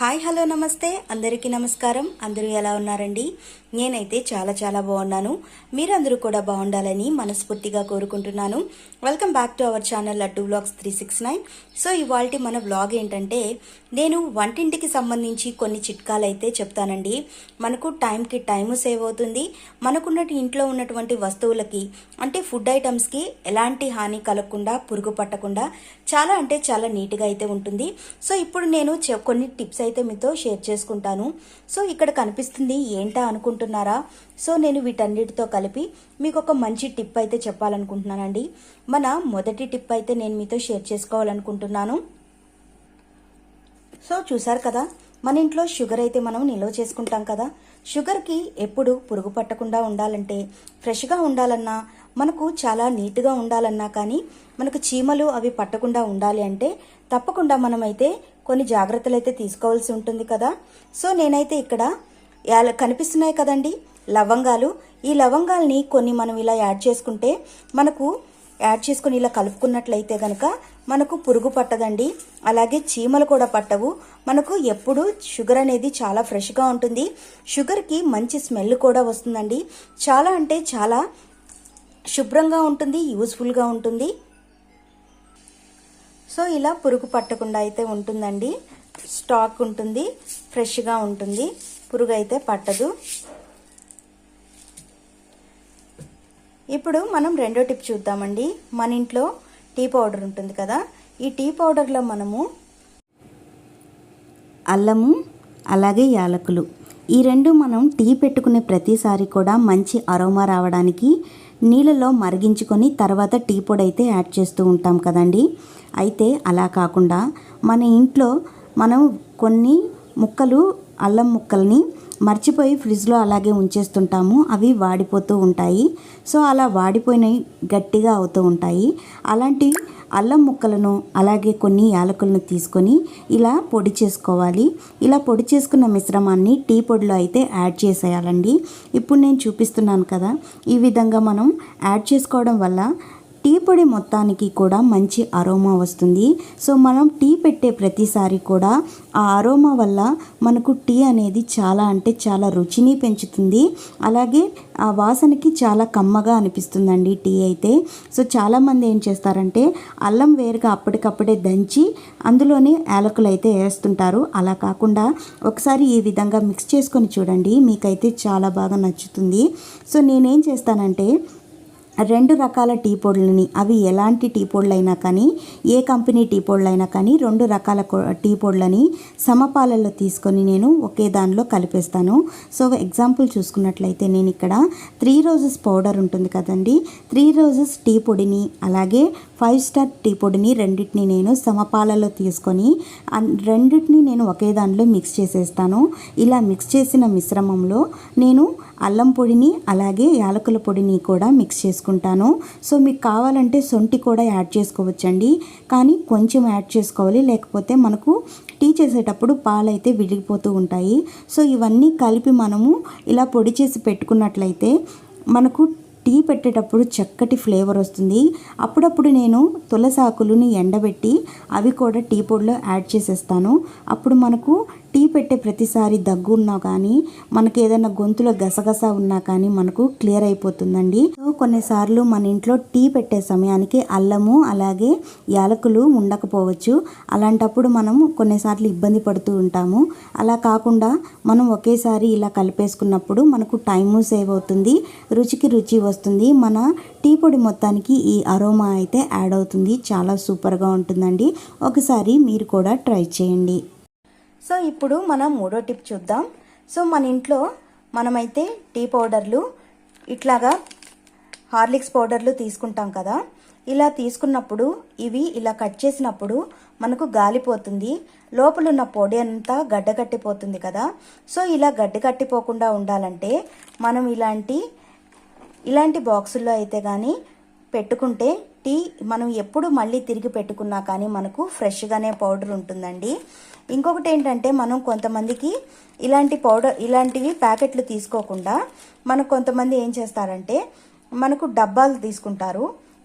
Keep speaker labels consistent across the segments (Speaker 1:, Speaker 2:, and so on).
Speaker 1: Hi hello నమస్తే. అందరికీ నమస్కారం. అందరూ ఎలా ఉన్నారండి? నేనైతే చాలా చాలా బాగున్నాను. మీరందరూ కూడా బాగుండాలని మనస్ఫూర్తిగా కోరుకుంటున్నాను. Welcome back to our channel Laddu blogs three six nine so ఇవాళ మన వ్లాగ్ ఏంటంటే నేను వంటింటికి సంబంధించి కొన్ని చిట్కాలు అయితే చెప్తానండి. మనకు టైంకి టైము సేవ్ అవుతుంది. మనకున్న ఇంట్లో ఉన్నటువంటి వస్తువులకి అంటే ఫుడ్ ఐటమ్స్కి ఎలాంటి హాని కలగకుండా పురుగు పట్టకుండా చాలా అంటే చాలా నీట్గా అయితే ఉంటుంది. సో ఇప్పుడు నేను చె- కొన్ని టిప్స్ అయితే మీతో షేర్ చేసుకుంటాను. సో ఇక్కడ కనిపిస్తుంది ఏంటా అనుకుంటున్నారా? సో నేను వీటన్నిటితో కలిపి మీకు ఒక మంచి టిప్ అయితే చెప్పాలనుకుంటున్నానండి. మన మొదటి టిప్ అయితే నేను మీతో షేర్ చేసుకోవాలనుకుంటున్నాను. సో చూసారు కదా? మన ఇంట్లో షుగర్ అయితే మనం నిల్వ చేసుకుంటాం కదా? షుగర్కి ఎప్పుడు పురుగు పట్టకుండా ఉండాలంటే ఫ్రెష్గా ఉండాలన్నా మనకు చాలా నీట్గా ఉండాలన్నా కానీ మనకు చీమలు అవి పట్టకుండా ఉండాలి అంటే తప్పకుండా మనమైతే కొన్ని జాగ్రత్తలు అయితే తీసుకోవాల్సి ఉంటుంది కదా. సో నేనైతే ఇక్కడ కనిపిస్తున్నాయి కదండి లవంగాలు. ఈ లవంగాల్ని కొన్ని మనం ఇలా యాడ్ చేసుకుంటే మనకు యాడ్ చేసుకుని ఇలా కలుపుకున్నట్లయితే కనుక మనకు పురుగు పట్టదండి. అలాగే చీమలు కూడా పట్టవు. మనకు ఎప్పుడు షుగర్ అనేది చాలా ఫ్రెష్గా ఉంటుంది. షుగర్కి మంచి స్మెల్ కూడా వస్తుందండి. చాలా అంటే చాలా శుభ్రంగా ఉంటుంది యూస్ఫుల్గా ఉంటుంది. సో ఇలా పురుగు పట్టకుండా అయితే ఉంటుందండి. స్టాక్ ఉంటుంది ఫ్రెష్గా ఉంటుంది. పురుగు అయితే పట్టదు. ఇప్పుడు మనం రెండో టిప్ చూద్దామండి. మన ఇంట్లో టీ పౌడర్ ఉంటుంది కదా ఈ టీ పౌడర్లో మనము
Speaker 2: అల్లము అలాగే యాలకులు. ఈ రెండు మనం టీ పెట్టుకునే ప్రతిసారి కూడా మంచి అరోమా రావడానికి నీళ్ళలో మరిగించుకొని తర్వాత టీ పొడి అయితే యాడ్ చేస్తూ ఉంటాం కదండి. అయితే అలా కాకుండా మన ఇంట్లో మనం కొన్ని ముక్కలు అల్లం ముక్కల్ని మర్చిపోయి ఫ్రిడ్జ్లో అలాగే ఉంచేస్తుంటాము. అవి వాడిపోతూ ఉంటాయి. సో అలా వాడిపోయినవి గట్టిగా అవుతూ ఉంటాయి. అలాంటి అల్లం ముక్కలను అలాగే కొన్ని యాలకులను తీసుకొని ఇలా పొడి చేసుకోవాలి. ఇలా పొడి చేసుకున్న మిశ్రమాన్ని టీ పొడిలో అయితే యాడ్ చేసేయాలండి. ఇప్పుడు నేను చూపిస్తున్నాను కదా ఈ విధంగా మనం యాడ్ చేసుకోవడం వల్ల టీ పొడి మొత్తానికి కూడా మంచి అరోమా వస్తుంది. సో మనం టీ పెట్టే ప్రతిసారి కూడా ఆ అరోమా వల్ల మనకు టీ అనేది చాలా అంటే చాలా రుచిని పెంచుతుంది. అలాగే ఆ వాసనకి చాలా కమ్మగా అనిపిస్తుందండి టీ అయితే. సో చాలామంది ఏం చేస్తారంటే అల్లం వేరుగా అప్పటికప్పుడే దంచి అందులోనే యాలకులు అయితే వేస్తుంటారు. అలా కాకుండా ఒకసారి ఈ విధంగా మిక్స్ చేసుకొని చూడండి. మీకైతే చాలా బాగా నచ్చుతుంది. సో నేనేం చేస్తానంటే రెండు రకాల టీ పొడులని. అవి ఎలాంటి టీ పొడులైనా కానీ ఏ కంపెనీ టీ పొడులైనా కానీ రెండు రకాల టీ పొడులని సమపాలలో తీసుకొని నేను ఒకే దానిలో కలిపేస్తాను. సో ఎగ్జాంపుల్ చూసుకున్నట్లయితే నేను ఇక్కడ త్రీ రోజెస్ పౌడర్ ఉంటుంది కదండి. త్రీ రోజెస్ టీ పొడిని అలాగే ఫైవ్ స్టార్ టీ పొడిని రెండింటిని నేను సమపాలలో తీసుకొని రెండింటిని నేను ఒకే దానిలో మిక్స్ చేసేస్తాను. ఇలా మిక్స్ చేసిన మిశ్రమంలో నేను అల్లం పొడిని అలాగే యాలకుల పొడిని కూడా మిక్స్ చేసుకుంటాను. సో మీకు కావాలంటే సొంటి కూడా యాడ్ చేసుకోవచ్చండి. కానీ కొంచెం యాడ్ చేసుకోవాలి. లేకపోతే మనకు టీ చేసేటప్పుడు పాలైతే విరిగిపోతూ ఉంటాయి. సో ఇవన్నీ కలిపి మనము ఇలా పొడి చేసి పెట్టుకున్నట్లయితే మనకు టీ పెట్టేటప్పుడు చక్కటి ఫ్లేవర్ వస్తుంది. అప్పుడప్పుడు నేను తులసాకులని ఎండబెట్టి అవి కూడా టీ పొడిలో యాడ్ చేసేస్తాను. అప్పుడు మనకు పెట్టే ప్రతిసారి దగ్గు ఉన్నా కానీ మనకి ఏదైనా గొంతులో గసగస ఉన్నా కానీ మనకు క్లియర్ అయిపోతుందండి. సో కొన్నిసార్లు మన ఇంట్లో టీ పెట్టే సమయానికి అల్లము అలాగే యాలకులు ఉండకపోవచ్చు. అలాంటప్పుడు మనం కొన్నిసార్లు ఇబ్బంది పడుతూ ఉంటాము. అలా కాకుండా మనం ఒకేసారి ఇలా కలిపేసుకున్నప్పుడు మనకు టైము సేవ్ అవుతుంది రుచికి రుచి వస్తుంది. మన టీ పొడి మొత్తానికి ఈ అరోమా అయితే యాడ్ అవుతుంది. చాలా సూపర్గా ఉంటుందండి. ఒకసారి మీరు కూడా ట్రై చేయండి.
Speaker 1: సో ఇప్పుడు మనం మూడో టిప్ చూద్దాం. సో మన ఇంట్లో మనమైతే టీ పౌడర్లు ఇట్లాగా హార్లిక్స్ పౌడర్లు తీసుకుంటాం కదా. ఇలా తీసుకున్నప్పుడు ఇవి ఇలా కట్ చేసినప్పుడు మనకు గాలిపోతుంది లోపల ఉన్న పొడి అంతా గడ్డగట్టిపోతుంది కదా. సో ఇలా గడ్డ కట్టిపోకుండా ఉండాలంటే మనం ఇలాంటి ఇలాంటి బాక్సుల్లో అయితే కానీ పెట్టుకుంటే టీ మనం ఎప్పుడు మళ్ళీ తిరిగి పెట్టుకున్నా కానీ మనకు ఫ్రెష్గానే పౌడర్ ఉంటుందండి. ఇంకొకటి ఏంటంటే మనం కొంతమందికి ఇలాంటి పౌడర్ ఇలాంటివి ప్యాకెట్లు తీసుకోకుండా మనం కొంతమంది ఏం చేస్తారంటే మనకు డబ్బాలు తీసుకుంటారు.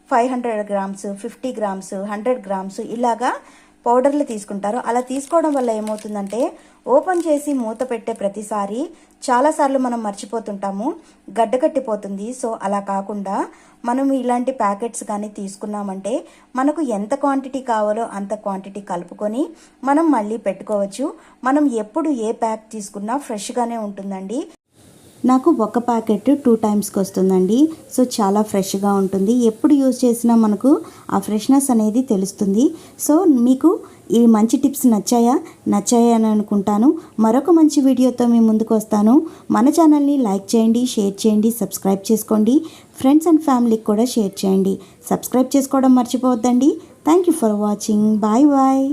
Speaker 1: Five hundred grams fifty grams hundred grams ఇలాగా పౌడర్లు తీసుకుంటారు. అలా తీసుకోవడం వల్ల ఏమవుతుందంటే ఓపెన్ చేసి మూత పెట్టే ప్రతిసారి చాలాసార్లు మనం మర్చిపోతుంటాము గడ్డకట్టిపోతుంది సో అలా కాకుండా మనం ఇలాంటి ప్యాకెట్స్ కానీ తీసుకున్నామంటే మనకు ఎంత క్వాంటిటీ కావాలో అంత క్వాంటిటీ కలుపుకొని మనం మళ్ళీ పెట్టుకోవచ్చు. మనం ఎప్పుడు ఏ ప్యాక్ తీసుకున్నా ఫ్రెష్గానే ఉంటుందండి.
Speaker 2: నాకు ఒక ప్యాకెట్ టూ టైమ్స్కి వస్తుందండి సో చాలా ఫ్రెష్గా ఉంటుంది. ఎప్పుడు యూజ్ చేసినా మనకు ఆ ఫ్రెష్నెస్ అనేది తెలుస్తుంది. సో మీకు ఈ మంచి టిప్స్ నచ్చాయా? నచ్చాయా అని అనుకుంటాను. మరొక మంచి వీడియోతో మీ ముందుకు వస్తాను. మన ఛానల్ని లైక్ చేయండి షేర్ చేయండి సబ్స్క్రైబ్ చేసుకోండి. ఫ్రెండ్స్ అండ్ ఫ్యామిలీకి కూడా షేర్ చేయండి. సబ్స్క్రైబ్ చేసుకోవడం మర్చిపోవద్దండి. Thank you for watching. Bye bye.